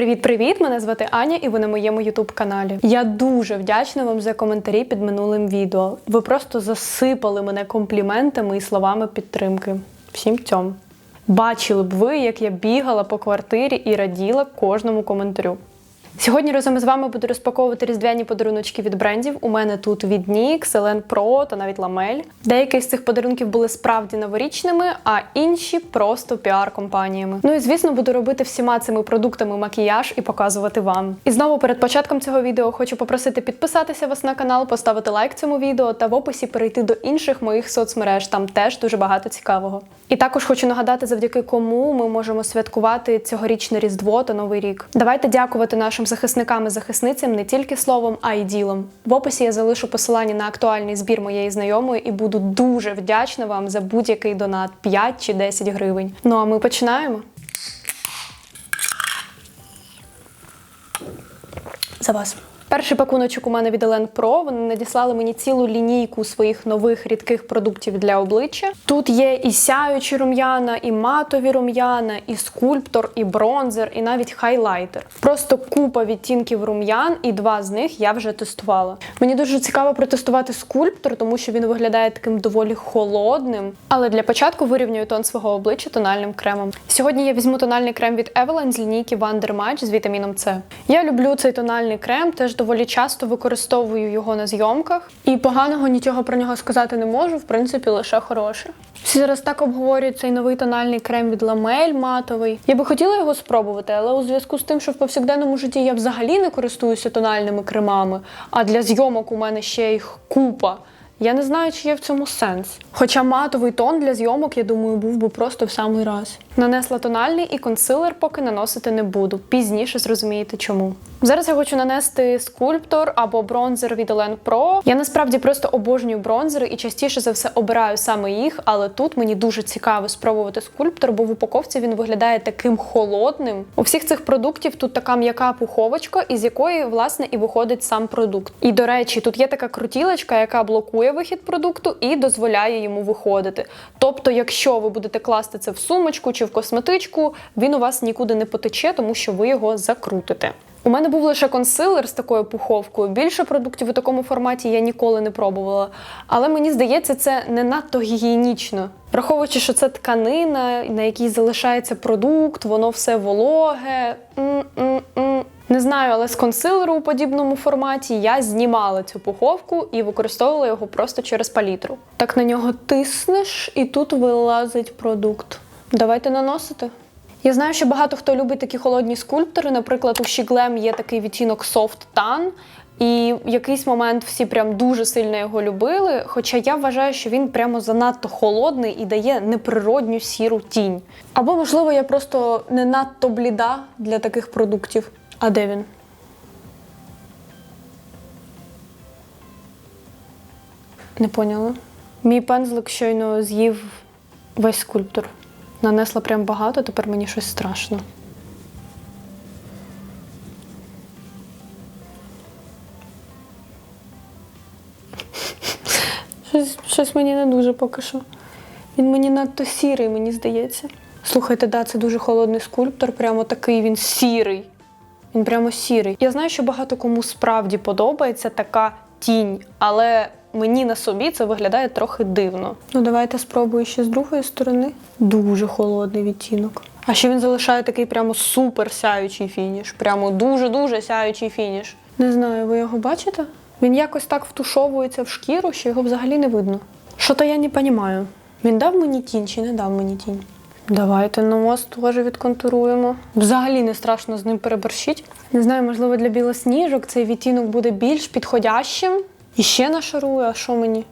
Привіт-привіт! Мене звати Аня, і ви на моєму ютуб каналі. Я дуже вдячна вам за коментарі під минулим відео. Ви просто засипали мене компліментами і словами підтримки. Всім цьому. Бачили б ви, як я бігала по квартирі і раділа кожному коментарю. Сьогодні разом із вами буду розпаковувати різдвяні подаруночки від брендів. У мене тут від NYX, Elen Pro та навіть Lamel. Деякі з цих подарунків були справді новорічними, а інші просто піар-компаніями. Ну і звісно, буду робити всіма цими продуктами макіяж і показувати вам. І знову перед початком цього відео хочу попросити підписатися вас на канал, поставити лайк цьому відео та в описі перейти до інших моїх соцмереж. Там теж дуже багато цікавого. І також хочу нагадати, завдяки кому ми можемо святкувати цьогорічне Різдво та Новий рік. Давайте дякувати нашим захисникам і захисницям не тільки словом, а й ділом. В описі я залишу посилання на актуальний збір моєї знайомої і буду дуже вдячна вам за будь-який донат 5 чи 10 гривень. Ну а ми починаємо. За вас. Перший пакуночок у мене від Elen Pro. Вони надіслали мені цілу лінійку своїх нових рідких продуктів для обличчя. Тут є і сяючі рум'яна, і матові рум'яна, і скульптор, і бронзер, і навіть хайлайтер. Просто купа відтінків рум'ян, і два з них я вже тестувала. Мені дуже цікаво протестувати скульптор, тому що він виглядає таким доволі холодним. Але для початку вирівнюю тон свого обличчя тональним кремом. Сьогодні я візьму тональний крем від Evelyn з лінійки Wonder Match з вітаміном С. Я люблю цей тональний крем, теж доволі часто використовую його на зйомках. І поганого нічого про нього сказати не можу, в принципі, лише хороше. Всі зараз так обговорюють цей новий тональний крем від Lamel матовий. Я би хотіла його спробувати, але у зв'язку з тим, що в повсякденному житті я взагалі не користуюся тональними кремами, а для зйомок у мене ще їх купа. Я не знаю, чи є в цьому сенс. Хоча матовий тон для зйомок, я думаю, був би просто в самий раз. Нанесла тональний і консилер поки наносити не буду. Пізніше зрозумієте чому. Зараз я хочу нанести скульптор або бронзер від Elen Pro. Я насправді просто обожнюю бронзери і частіше за все обираю саме їх, але тут мені дуже цікаво спробувати скульптор, бо в упаковці він виглядає таким холодним. У всіх цих продуктів тут така м'яка пуховочка, із якої власне і виходить сам продукт. І до речі, тут є така крутілочка, яка блокує вихід продукту і дозволяє йому виходити. Тобто, якщо ви будете класти це в сумочку чи в косметичку, він у вас нікуди не потече, тому що ви його закрутите. У мене був лише консилер з такою пуховкою. Більше продуктів у такому форматі я ніколи не пробувала. Але мені здається, це не надто гігієнічно. Враховуючи, що це тканина, на якій залишається продукт, воно все вологе. М-м-м. Не знаю, але з консилеру у подібному форматі я знімала цю пуховку і використовувала його просто через палітру. Так на нього тиснеш, і тут вилазить продукт. Давайте наносити. Я знаю, що багато хто любить такі холодні скульптори. Наприклад, у Щіглем є такий відтінок Soft Tan, і в якийсь момент всі прям дуже сильно його любили. Хоча я вважаю, що він прямо занадто холодний і дає неприродню сіру тінь. Або, можливо, я просто не надто бліда для таких продуктів. А де він? Не поняла. Мій пензлик щойно з'їв весь скульптор. Нанесла прям багато, тепер мені щось страшно. Щось, щось мені не дуже поки що. Він мені надто сірий, мені здається. Слухайте, да, це дуже холодний скульптор, прямо такий він сірий. Він прямо сірий. Я знаю, що багато кому справді подобається така тінь, але мені на собі це виглядає трохи дивно. Ну, давайте спробую ще з другої сторони. Дуже холодний відтінок. А ще він залишає такий прямо супер сяючий фініш. Прямо дуже-дуже сяючий фініш. Не знаю, ви його бачите? Він якось так втушовується в шкіру, що його взагалі не видно. Що то я не розумію. Він дав мені тінь чи не дав мені тінь? Давайте нос теж відконтуруємо. Взагалі не страшно з ним переборщити. Не знаю, можливо, для білосніжок цей відтінок буде більш підходящим. І ще нашарую, а що мені?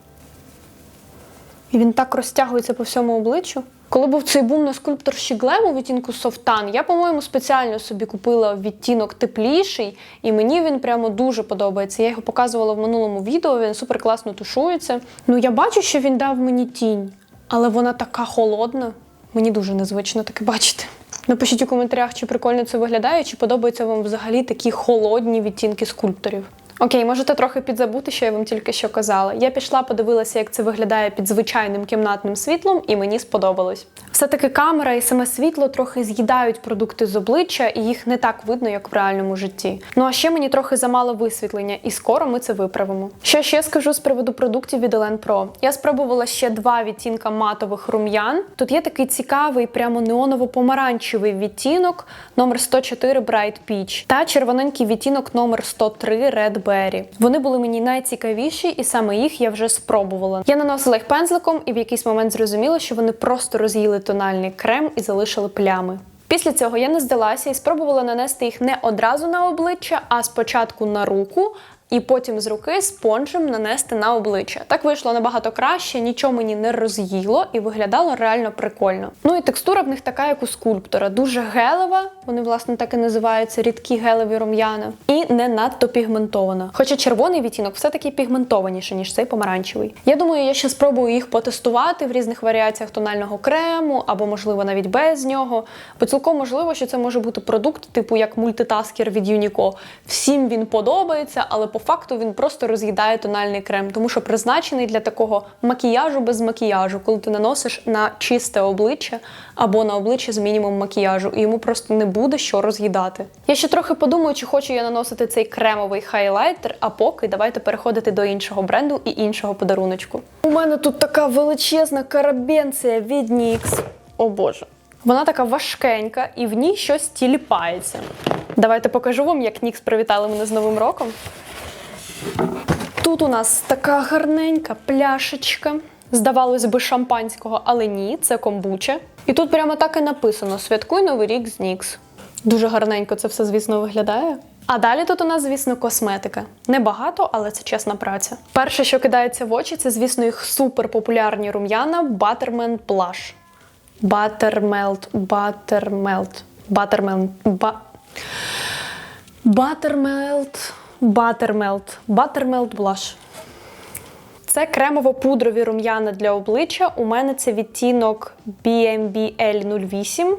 І він так розтягується по всьому обличчю. Коли був цей бум на скульптор Щіглем у відтінку Софтан, я, по-моєму, спеціально собі купила відтінок тепліший, і мені він прямо дуже подобається. Я його показувала в минулому відео, він супер класно тушується. Ну, я бачу, що він дав мені тінь, але вона така холодна. Мені дуже незвично таке бачити. Напишіть у коментарях, чи прикольно це виглядає, чи подобаються вам взагалі такі холодні відтінки скульпторів. Окей, можете трохи підзабути, що я вам тільки що казала. Я пішла, подивилася, як це виглядає під звичайним кімнатним світлом, і мені сподобалось. Все-таки камера і саме світло трохи з'їдають продукти з обличчя, і їх не так видно, як в реальному житті. Ну а ще мені трохи замало висвітлення, і скоро ми це виправимо. Що ще скажу з приводу продуктів від Елен Pro? Я спробувала ще два відтінка матових рум'ян. Тут є такий цікавий, прямо неоново-помаранчевий відтінок номер 104 Bright Peach та червоненький відтінок номер 103 Red Berry. Вони були мені найцікавіші, і саме їх я вже спробувала. Я наносила їх пензликом, і в якийсь момент зрозуміла, що вони просто роз'їли тональний крем і залишили плями. Після цього я не здалася і спробувала нанести їх не одразу на обличчя, а спочатку на руку. І потім з руки спонжем нанести на обличчя. Так вийшло набагато краще, нічого мені не роз'їло і виглядало реально прикольно. Ну і текстура в них така, як у скульптора, дуже гелева. Вони, власне, так і називаються рідкі гелеві рум'яна, і не надто пігментована. Хоча червоний відтінок все-таки пігментованіше, ніж цей помаранчевий. Я думаю, я ще спробую їх потестувати в різних варіаціях тонального крему, або, можливо, навіть без нього. Бо цілком можливо, що це може бути продукт, типу як мультитаскер від Юніко. Всім він подобається, але по факту він просто роз'їдає тональний крем, тому що призначений для такого макіяжу без макіяжу, коли ти наносиш на чисте обличчя або на обличчя з мінімум макіяжу, і йому просто не буде що роз'їдати. Я ще трохи подумаю, чи хочу я наносити цей кремовий хайлайтер, а поки давайте переходити до іншого бренду і іншого подаруночку. У мене тут така величезна карабенція від NYX. О боже. Вона така важкенька і в ній щось тіліпається. Давайте покажу вам, як NYX привітали мене з Новим роком. Тут у нас така гарненька пляшечка. Здавалось би, шампанського, але ні, це комбуча. І тут прямо так і написано: Святкуй новий рік з NYX. Дуже гарненько це все, звісно, виглядає. А далі тут у нас, звісно, косметика. Небагато, але це чесна праця. Перше, що кидається в очі, це, звісно, їх суперпопулярні рум'яна Buttermelt Blush. Buttermelt, Buttermelt, Buttermelt, ба... Buttermelt, Buttermelt, Buttermelt Blush. Це кремово-пудрові рум'яна для обличчя. У мене це відтінок BMBL 08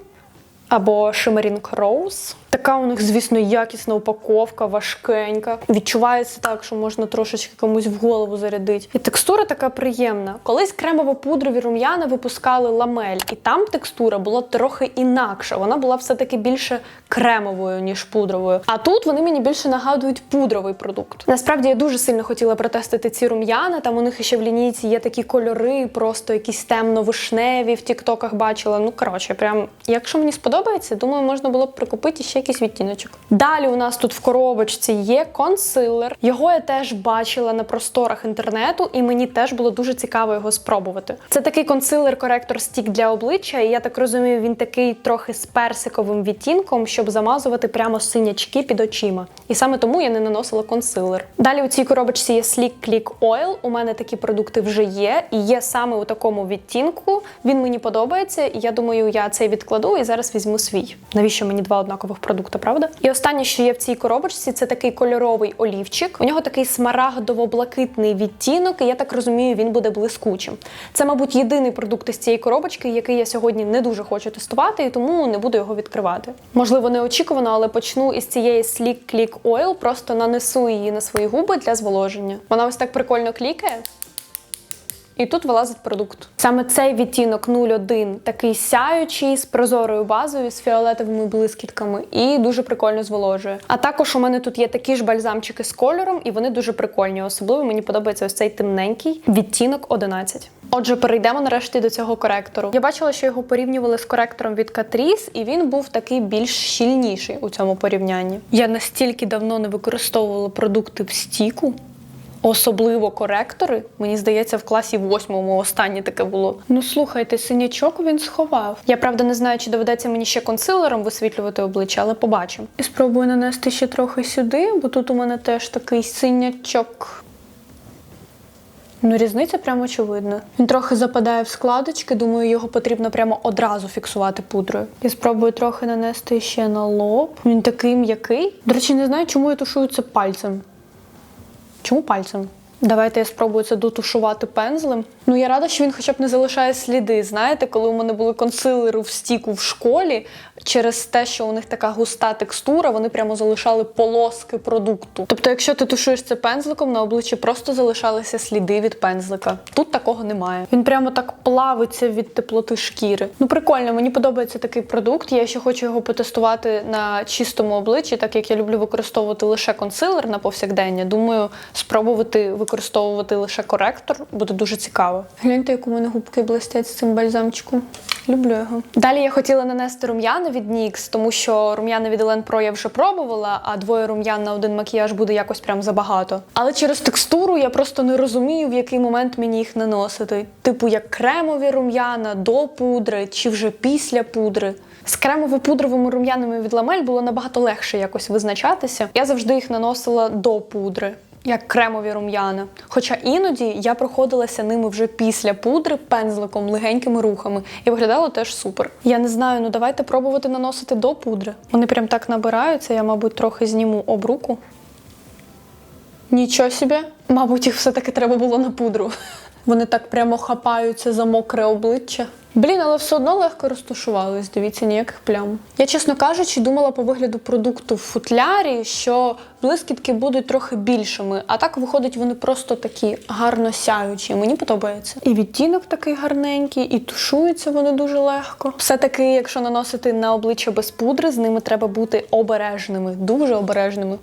або Shimmering Rose. Така у них, звісно, якісна упаковка, важкенька. Відчувається так, що можна трошечки комусь в голову зарядити. І текстура така приємна. Колись кремово-пудрові рум'яна випускали ламель, і там текстура була трохи інакша. Вона була все-таки більше кремовою, ніж пудровою. А тут вони мені більше нагадують пудровий продукт. Насправді я дуже сильно хотіла протестити ці рум'яна. Там у них ще в лінійці є такі кольори, просто якісь темно-вишневі в тіктоках бачила. Ну коротше, прям якщо мені сподобається, думаю, можна було б прикупити ще якийсь відтіночок. Далі у нас тут в коробочці є консилер. Його я теж бачила на просторах інтернету, і мені теж було дуже цікаво його спробувати. Це такий консилер-коректор стік для обличчя, і я так розумію, він такий трохи з персиковим відтінком, щоб замазувати прямо синячки під очима. І саме тому я не наносила консилер. Далі у цій коробочці є Sleek Click Oil. У мене такі продукти вже є, і є саме у такому відтінку. Він мені подобається, і я думаю, я цей відкладу і зараз візьму свій. Навіщо мені два однакових продукти, правда? І останнє, що є в цій коробочці, це такий кольоровий олівчик. У нього такий смарагдово-блакитний відтінок, і я так розумію, він буде блискучим. Це, мабуть, єдиний продукт із цієї коробочки, який я сьогодні не дуже хочу тестувати, і тому не буду його відкривати. Можливо, неочікувано, але почну із цієї Sleek Click Oil, просто нанесу її на свої губи для зволоження. Вона ось так прикольно клікає. І тут вилазить продукт. Саме цей відтінок 01 такий сяючий з прозорою базою, з фіолетовими блискітками, і дуже прикольно зволожує. А також у мене тут є такі ж бальзамчики з кольором, і вони дуже прикольні. Особливо мені подобається ось цей темненький відтінок 11. Отже, перейдемо нарешті до цього коректору. Я бачила, що його порівнювали з коректором від Catrice, і він був такий більш щільніший у цьому порівнянні. Я настільки давно не використовувала продукти в стіку. Особливо коректори, мені здається, в класі восьмому останнє таке було. Ну слухайте, синячок він сховав. Я правда не знаю, чи доведеться мені ще консилером висвітлювати обличчя, але побачимо. І спробую нанести ще трохи сюди, бо тут у мене теж такий синячок. Ну, різниця прямо очевидна. Він трохи западає в складочки, думаю, його потрібно прямо одразу фіксувати пудрою. Я спробую трохи нанести ще на лоб. Він такий м'який. До речі, не знаю, чому я тушую це пальцем. Чому пальцем? Давайте я спробую це дотушувати пензлем. Ну я рада, що він хоча б не залишає сліди. Знаєте, коли у мене були консилери в стіку в школі, через те, що у них така густа текстура, вони прямо залишали полоски продукту. Тобто, якщо ти тушуєш це пензликом, на обличчі просто залишалися сліди від пензлика. Тут такого немає. Він прямо так плавиться від теплоти шкіри. Ну прикольно, мені подобається такий продукт. Я ще хочу його потестувати на чистому обличчі, так як я люблю використовувати лише консилер на повсякдення. Думаю, спробувати використовувати лише коректор буде дуже цікаво. Гляньте, як у мене губки блистять з цим бальзамчиком. Люблю його. Далі я хотіла нанести рум'яна від NYX, тому що рум'яна від Елен Pro я вже пробувала, а двоє рум'ян на один макіяж буде якось прям забагато. Але через текстуру я просто не розумію, в який момент мені їх наносити. Типу, як кремові рум'яна до пудри чи вже після пудри. З кремово-пудровими рум'янами від ламель було набагато легше якось визначатися. Я завжди їх наносила до пудри. Як кремові рум'яна. Хоча іноді я проходилася ними вже після пудри пензликом легенькими рухами і виглядало теж супер. Я не знаю, ну давайте пробувати наносити до пудри. Вони прям так набираються, я, мабуть, трохи зніму об руку. Нічого собі. Мабуть, їх все-таки треба було на пудру. Вони так прямо хапаються за мокре обличчя. Блін, але все одно легко розташувались, дивіться, ніяких плям. Я, чесно кажучи, думала по вигляду продукту в футлярі, що блискітки будуть трохи більшими, а так виходить, вони просто такі гарно сяючі. Мені подобається. І відтінок такий гарненький, і тушуються вони дуже легко. Все-таки, якщо наносити на обличчя без пудри, з ними треба бути обережними, дуже обережними.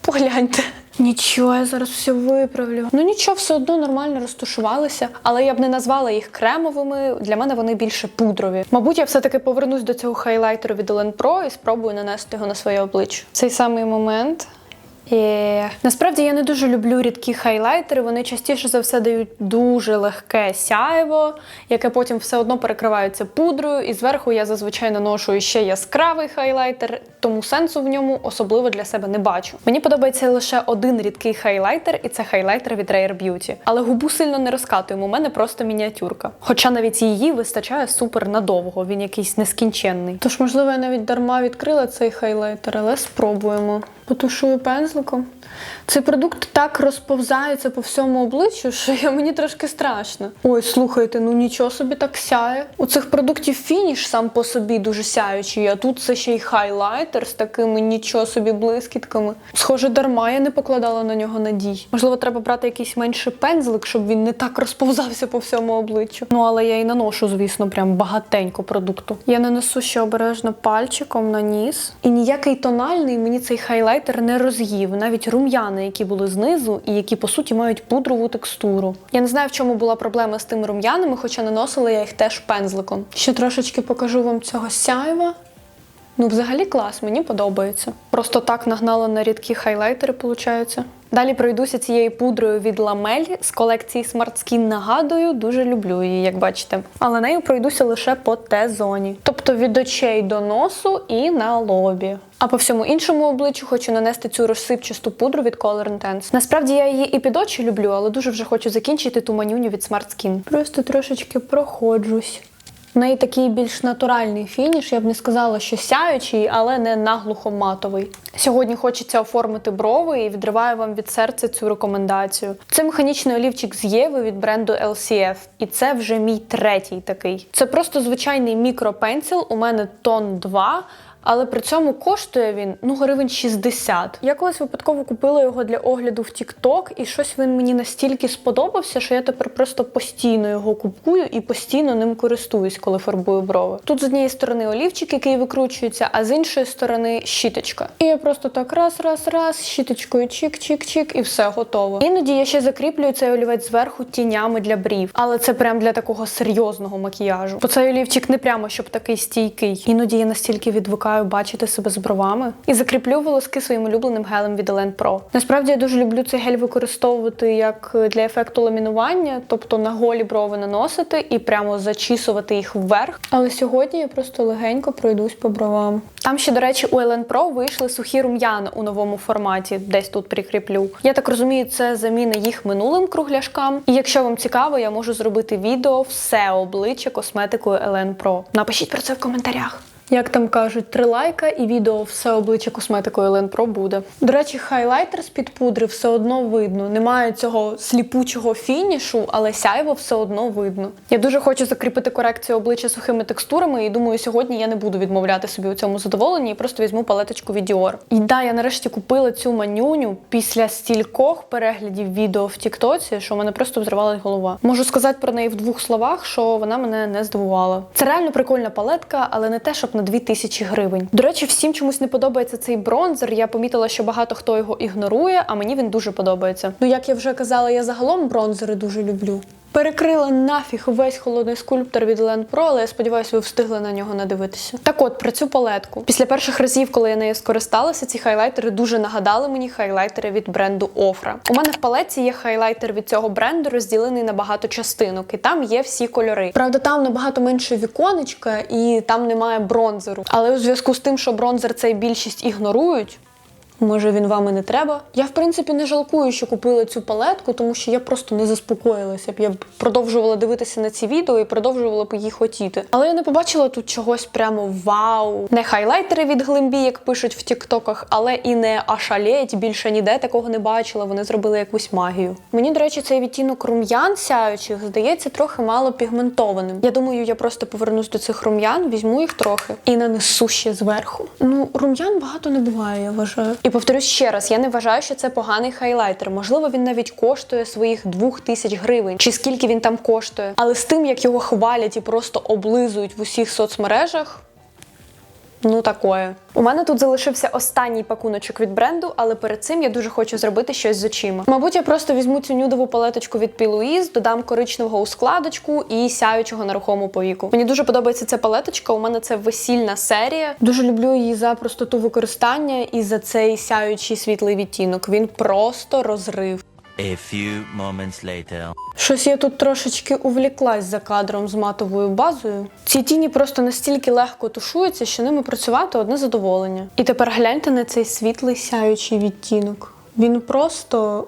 Погляньте. Нічого, я зараз все виправлю. Ну нічого, все одно нормально розташувалися, але я б не назвала їх кремовими. Для мене вони більше пудрові. Мабуть, я все-таки повернусь до цього хайлайтеру від Олен Pro і спробую нанести його на своє обличчя. Цей самий момент. І... Насправді я не дуже люблю рідкі хайлайтери. Вони частіше за все дають дуже легке сяйво, яке потім все одно перекривається пудрою. І зверху я зазвичай наношу ще яскравий хайлайтер, тому сенсу в ньому особливо для себе не бачу. Мені подобається лише один рідкий хайлайтер, і це хайлайтер від Rare Beauty. Але губу сильно не розкатуємо, у мене просто мініатюрка. Хоча навіть її вистачає супер надовго, він якийсь нескінченний. Тож, можливо, я навіть дарма відкрила цей хайлайтер, але спробуємо. Потушую пензликом. Цей продукт так розповзається по всьому обличчю, що я, мені трошки страшно. Ой, слухайте, ну нічого собі так сяє. У цих продуктів фініш сам по собі дуже сяючий, а тут це ще й хайлайтер з такими нічого собі блискітками. Схоже, дарма я не покладала на нього надій. Можливо, треба брати якийсь менший пензлик, щоб він не так розповзався по всьому обличчю. Ну, але я і наношу, звісно, прям багатенько продукту. Я нанесу ще обережно пальчиком на ніс. І ніякий тональний мені цей хайлайтер не роз'їв, навіть рум'яни, які були знизу, і які по суті мають пудрову текстуру. Я не знаю, в чому була проблема з тими рум'янами, хоча наносила я їх теж пензликом. Ще трошечки покажу вам цього сяйва. Ну, взагалі клас, мені подобається. Просто так нагнала на рідкі хайлайтери, виходить. Далі пройдуся цією пудрою від Ламель з колекції Smart Skin. Нагадую, дуже люблю її, як бачите. Але нею пройдуся лише по Т-зоні. Тобто від очей до носу і на лобі. А по всьому іншому обличчю хочу нанести цю розсипчасту пудру від Color Intense. Насправді я її і під очі люблю, але дуже вже хочу закінчити ту манюню від Smart Skin. Просто трошечки проходжусь. В неї такий більш натуральний фініш, я б не сказала, що сяючий, але не наглухо матовий. Сьогодні хочеться оформити брови і відриваю вам від серця цю рекомендацію. Це механічний олівчик з Єви від бренду LCF, і це вже мій третій такий. Це просто звичайний мікропенсіл, у мене тон 2. Але при цьому коштує він ну гривень 60. Я колись випадково купила його для огляду в TikTok, і щось він мені настільки сподобався, що я тепер просто постійно його купую і постійно ним користуюсь, коли фарбую брови. Тут з однієї сторони олівчик, який викручується, а з іншої сторони щіточка. І я просто так раз, раз, раз, щіточкою чик-чик-чик, і все готово. Іноді я ще закріплюю цей олівець зверху тінями для брів, але це прям для такого серйозного макіяжу. Бо цей олівчик не прямо щоб такий стійкий. Іноді я настільки відвикаю бачити себе з бровами і закріплю волоски своїм улюбленим гелем від Елен Pro. Насправді я дуже люблю цей гель використовувати як для ефекту ламінування, тобто на голі брови наносити і прямо зачісувати їх вверх. Але сьогодні я просто легенько пройдусь по бровам. Там ще, до речі, у Елен Pro вийшли сухі рум'яна у новому форматі, десь тут прикріплю. Я так розумію, це заміна їх минулим кругляшкам. І якщо вам цікаво, я можу зробити відео все обличчя косметикою Елен Pro. Напишіть про це в коментарях. Як там кажуть, три лайка і відео все обличчя косметикою Pro буде. До речі, хайлайтер з під пудри все одно видно. Немає цього сліпучого фінішу, але сяйво все одно видно. Я дуже хочу закріпити корекцію обличчя сухими текстурами, і думаю, сьогодні я не буду відмовляти собі у цьому задоволенні і просто візьму палеточку від Dior. І да, я нарешті купила цю манюню після стількох переглядів відео в Тіктоці, що в мене просто взривалась голова. Можу сказати про неї в двох словах, що вона мене не здивувала. Це реально прикольна палетка, але не те, щоб на 2000 гривень. До речі, всім чомусь не подобається цей бронзер. Я помітила, що багато хто його ігнорує, а мені він дуже подобається. Ну як я вже казала, я загалом бронзери дуже люблю. Перекрила нафіг весь холодний скульптор від Len Pro, але я сподіваюся, ви встигли на нього надивитися. Так от про цю палетку. Після перших разів, коли я нею скористалася, ці хайлайтери дуже нагадали мені хайлайтери від бренду Ofra. У мене в палеці є хайлайтер від цього бренду, розділений на багато частинок, і там є всі кольори. Правда, там набагато менше віконечка і там немає бронзеру. Але у зв'язку з тим, що бронзер цей більшість ігнорують. Може, він вам і не треба. Я в принципі не жалкую, що купила цю палетку, тому що я просто не заспокоїлася б. Я б продовжувала дивитися на ці відео і продовжувала б її хотіти. Але я не побачила тут чогось прямо вау. Не хайлайтери від глимбі, як пишуть в тіктоках, але і не ашалеть. Більше ніде такого не бачила. Вони зробили якусь магію. Мені, до речі, цей відтінок рум'ян сяючих здається трохи мало пігментованим. Я думаю, я просто повернусь до цих рум'ян, візьму їх трохи і нанесу ще зверху. Ну, рум'ян багато не буває, я вважаю. І повторюсь ще раз: я не вважаю, що це поганий хайлайтер. Можливо, він навіть коштує своїх двох тисяч гривень, чи скільки він там коштує. Але з тим, як його хвалять і просто облизують в усіх соцмережах. Ну, такое. У мене тут залишився останній пакуночок від бренду, але перед цим я дуже хочу зробити щось з очима. Мабуть, я просто візьму цю нюдову палеточку від. Louise, додам коричневого у складочку і сяючого на рухому повіку. Мені дуже подобається ця палеточка. У мене це весільна серія. Дуже люблю її за простоту використання і за цей сяючий світлий відтінок. Він просто розрив. A few moments later. Щось я тут трошечки увліклась за кадром з матовою базою. Ці тіні просто настільки легко тушуються, що ними працювати одне задоволення. І тепер гляньте на цей світлий сяючий відтінок. Він просто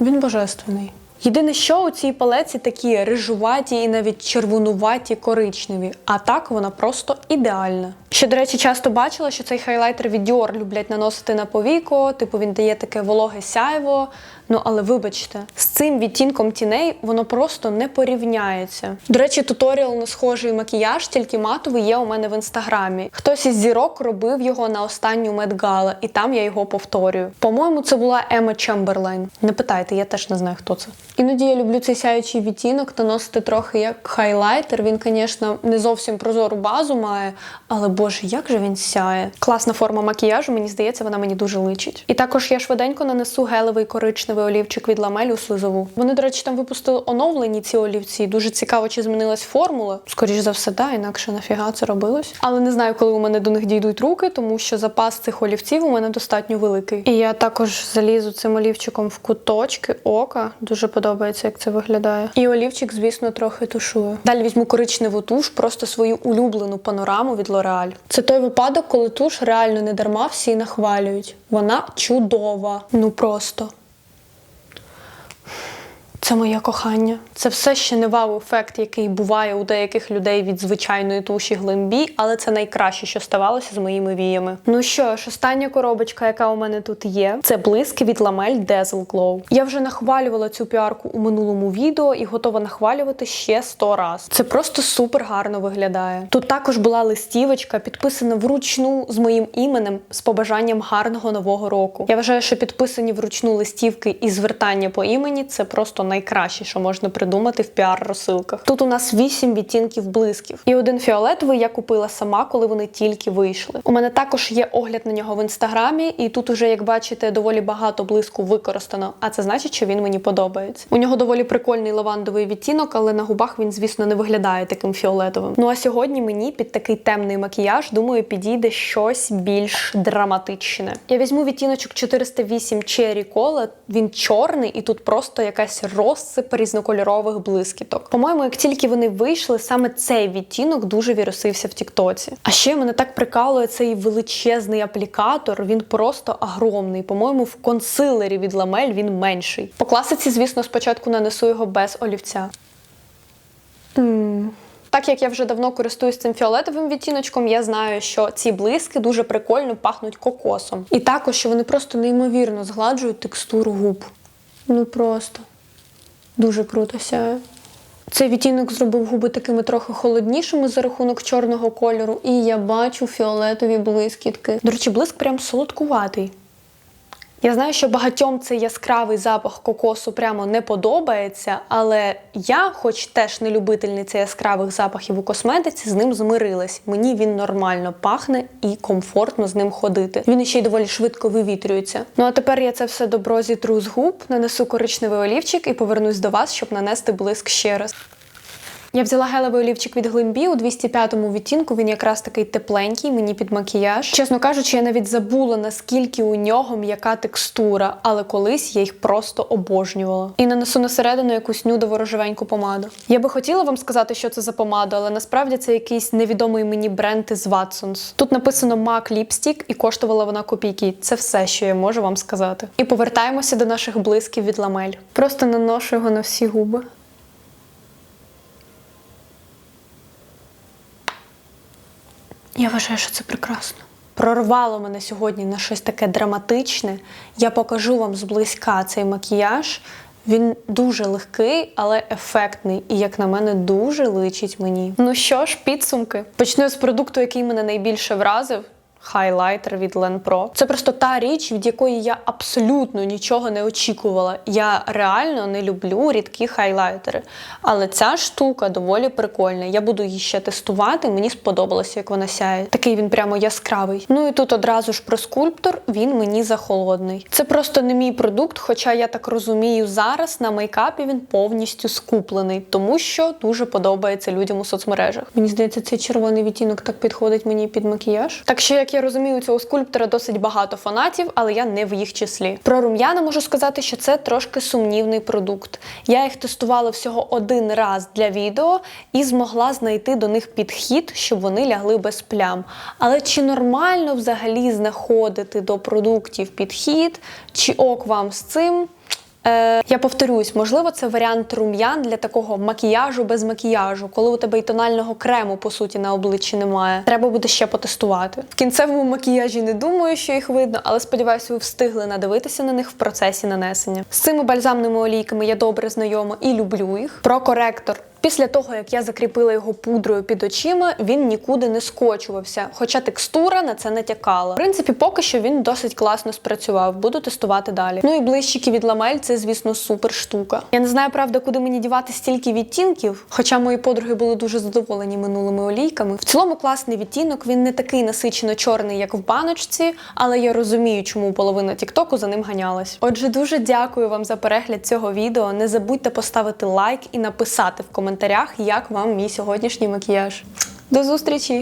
він божественний. Єдине, що у цій палеці такі рижуваті і навіть червонуваті коричневі, а так вона просто ідеальна. Ще, до речі, часто бачила, що цей хайлайтер від Dior люблять наносити на повіко, типу він дає таке вологе сяйво. Ну але вибачте, з цим відтінком тіней воно просто не порівняється. До речі, туторіал на схожий макіяж, тільки матовий, є у мене в інстаграмі. Хтось із зірок робив його на останню медгала, і там я його повторюю. По-моєму, це була Ема Чемберлайн. Не питайте, я теж не знаю, хто це. Іноді я люблю цей сяючий відтінок наносити трохи як хайлайтер. Він, звісно, не зовсім прозору базу має, але боже, як же він сяє. Класна форма макіяжу, мені здається, вона мені дуже личить. І також я швиденько нанесу гелевий коричневий олівчик від ламель у слизову. Вони, до речі, там випустили оновлені ці олівці. Дуже цікаво, чи змінилась формула. Скоріш за все, да, інакше нафіга це робилось. Але не знаю, коли у мене до них дійдуть руки, тому що запас цих олівців у мене достатньо великий. І я також залізу цим олівчиком в куточки ока. Дуже подобається, як це виглядає. І олівчик, звісно, трохи тушую. Далі візьму коричневу туш, просто свою улюблену панораму від L'Oreal. Це той випадок, коли туш реально не дарма всі нахвалюють. Вона чудова. Ну просто. Це моє кохання. Це все ще не вау-ефект, який буває у деяких людей від звичайної туші глимбі, але це найкраще, що ставалося з моїми віями. Ну що ж, остання коробочка, яка у мене тут є, це блиски від ламель Dazzle Glow. Я вже нахвалювала цю піарку у минулому відео і готова нахвалювати ще 100 раз. Це просто супер гарно виглядає. Тут також була листівочка, підписана вручну з моїм іменем з побажанням гарного нового року. Я вважаю, що підписані вручну листівки і звертання по імені це просто найкраще, що можна придумати в піар-розсилках. Тут у нас 8 відтінків блисків. І один фіолетовий я купила сама, коли вони тільки вийшли. У мене також є огляд на нього в інстаграмі, і тут уже, як бачите, доволі багато блиску використано. А це значить, що він мені подобається. У нього доволі прикольний лавандовий відтінок, але на губах він, звісно, не виглядає таким фіолетовим. Ну а сьогодні мені під такий темний макіяж, думаю, підійде щось більш драматичне. Я візьму відтіночок 408 Cherry Cola, Він чорний, і тут просто якась розсип різнокольорових блискіток. По-моєму, як тільки вони вийшли, саме цей відтінок дуже вірусився в Тіктоці. А ще мене так прикалує цей величезний аплікатор. Він просто огромний. По-моєму, в консилері від ламель він менший. По класиці, звісно, спочатку нанесу його без олівця. М, Так як я вже давно користуюсь цим фіолетовим відтіночком, я знаю, що ці блиски дуже прикольно пахнуть кокосом. І також, що вони просто неймовірно згладжують текстуру губ. Ну просто дуже круто сяє. Цей відтінок зробив губи такими трохи холоднішими за рахунок чорного кольору, і я бачу фіолетові блискітки. До речі, блиск прям солодкуватий. Я знаю, що багатьом цей яскравий запах кокосу прямо не подобається, але я, хоч теж не любительниця яскравих запахів у косметиці, з ним змирилась. Мені він нормально пахне і комфортно з ним ходити. Він ще й доволі швидко вивітрюється. Ну а тепер я це все добро зітру з губ, нанесу коричневий олівчик і повернусь до вас, щоб нанести блиск ще раз. Я взяла гелевий олівчик від Глимбі у 205-му відтінку. Він якраз такий тепленький, мені під макіяж. Чесно кажучи, я навіть забула наскільки у нього м'яка текстура, але колись я їх просто обожнювала. І нанесу на середину якусь нюдово рожевеньку помаду. Я би хотіла вам сказати, що це за помада, але насправді це якийсь невідомий мені бренд із Watsons. Тут написано MAC Lipstick і коштувала вона копійки. Це все, що я можу вам сказати. І повертаємося до наших блисків від ламель. Просто наношу його на всі губи. Я вважаю, що це прекрасно. Прорвало мене сьогодні на щось таке драматичне. Я покажу вам зблизька цей макіяж. Він дуже легкий, але ефектний, і, як на мене, дуже личить мені. Ну що ж, підсумки. Почну з продукту, який мене найбільше вразив. Хайлайтер від Pro. Це просто та річ, від якої я абсолютно нічого не очікувала. Я реально не люблю рідкі хайлайтери. Але ця штука доволі прикольна. Я буду її ще тестувати. Мені сподобалося, як вона сяє. Такий він прямо яскравий. Ну і тут одразу ж про скульптор. Він мені захолодний. Це просто не мій продукт, хоча я так розумію, зараз на мейкапі він повністю скуплений, тому що дуже подобається людям у соцмережах. Мені здається, цей червоний відтінок так підходить мені під макіяж. Так що, як я розумію, цього скульптора досить багато фанатів, але я не в їх числі. Про рум'яна можу сказати, що це трошки сумнівний продукт. Я їх тестувала всього один раз для відео і змогла знайти до них підхід, щоб вони лягли без плям. Але чи нормально взагалі знаходити до продуктів підхід, чи ок вам з цим? Е, я повторюсь, можливо, це варіант рум'ян для такого макіяжу без макіяжу, коли у тебе і тонального крему, по суті, на обличчі немає. Треба буде ще потестувати. В кінцевому макіяжі не думаю, що їх видно, але сподіваюся, ви встигли надивитися на них в процесі нанесення. З цими бальзамними олійками я добре знайома і люблю їх. Про коректор. Після того, як я закріпила його пудрою під очима, він нікуди не скочувався, хоча текстура на це натякала. В принципі, поки що він досить класно спрацював. Буду тестувати далі. Ну і блищики від ламель це, звісно, супер штука. Я не знаю, правда, куди мені дівати стільки відтінків, хоча мої подруги були дуже задоволені минулими олійками. В цілому класний відтінок. Він не такий насичено чорний, як в баночці, але я розумію, чому половина Тіктоку за ним ганялась. Отже, дуже дякую вам за перегляд цього відео. Не забудьте поставити лайк і написати в коментарях, як вам мій сьогоднішній макіяж. До зустрічі!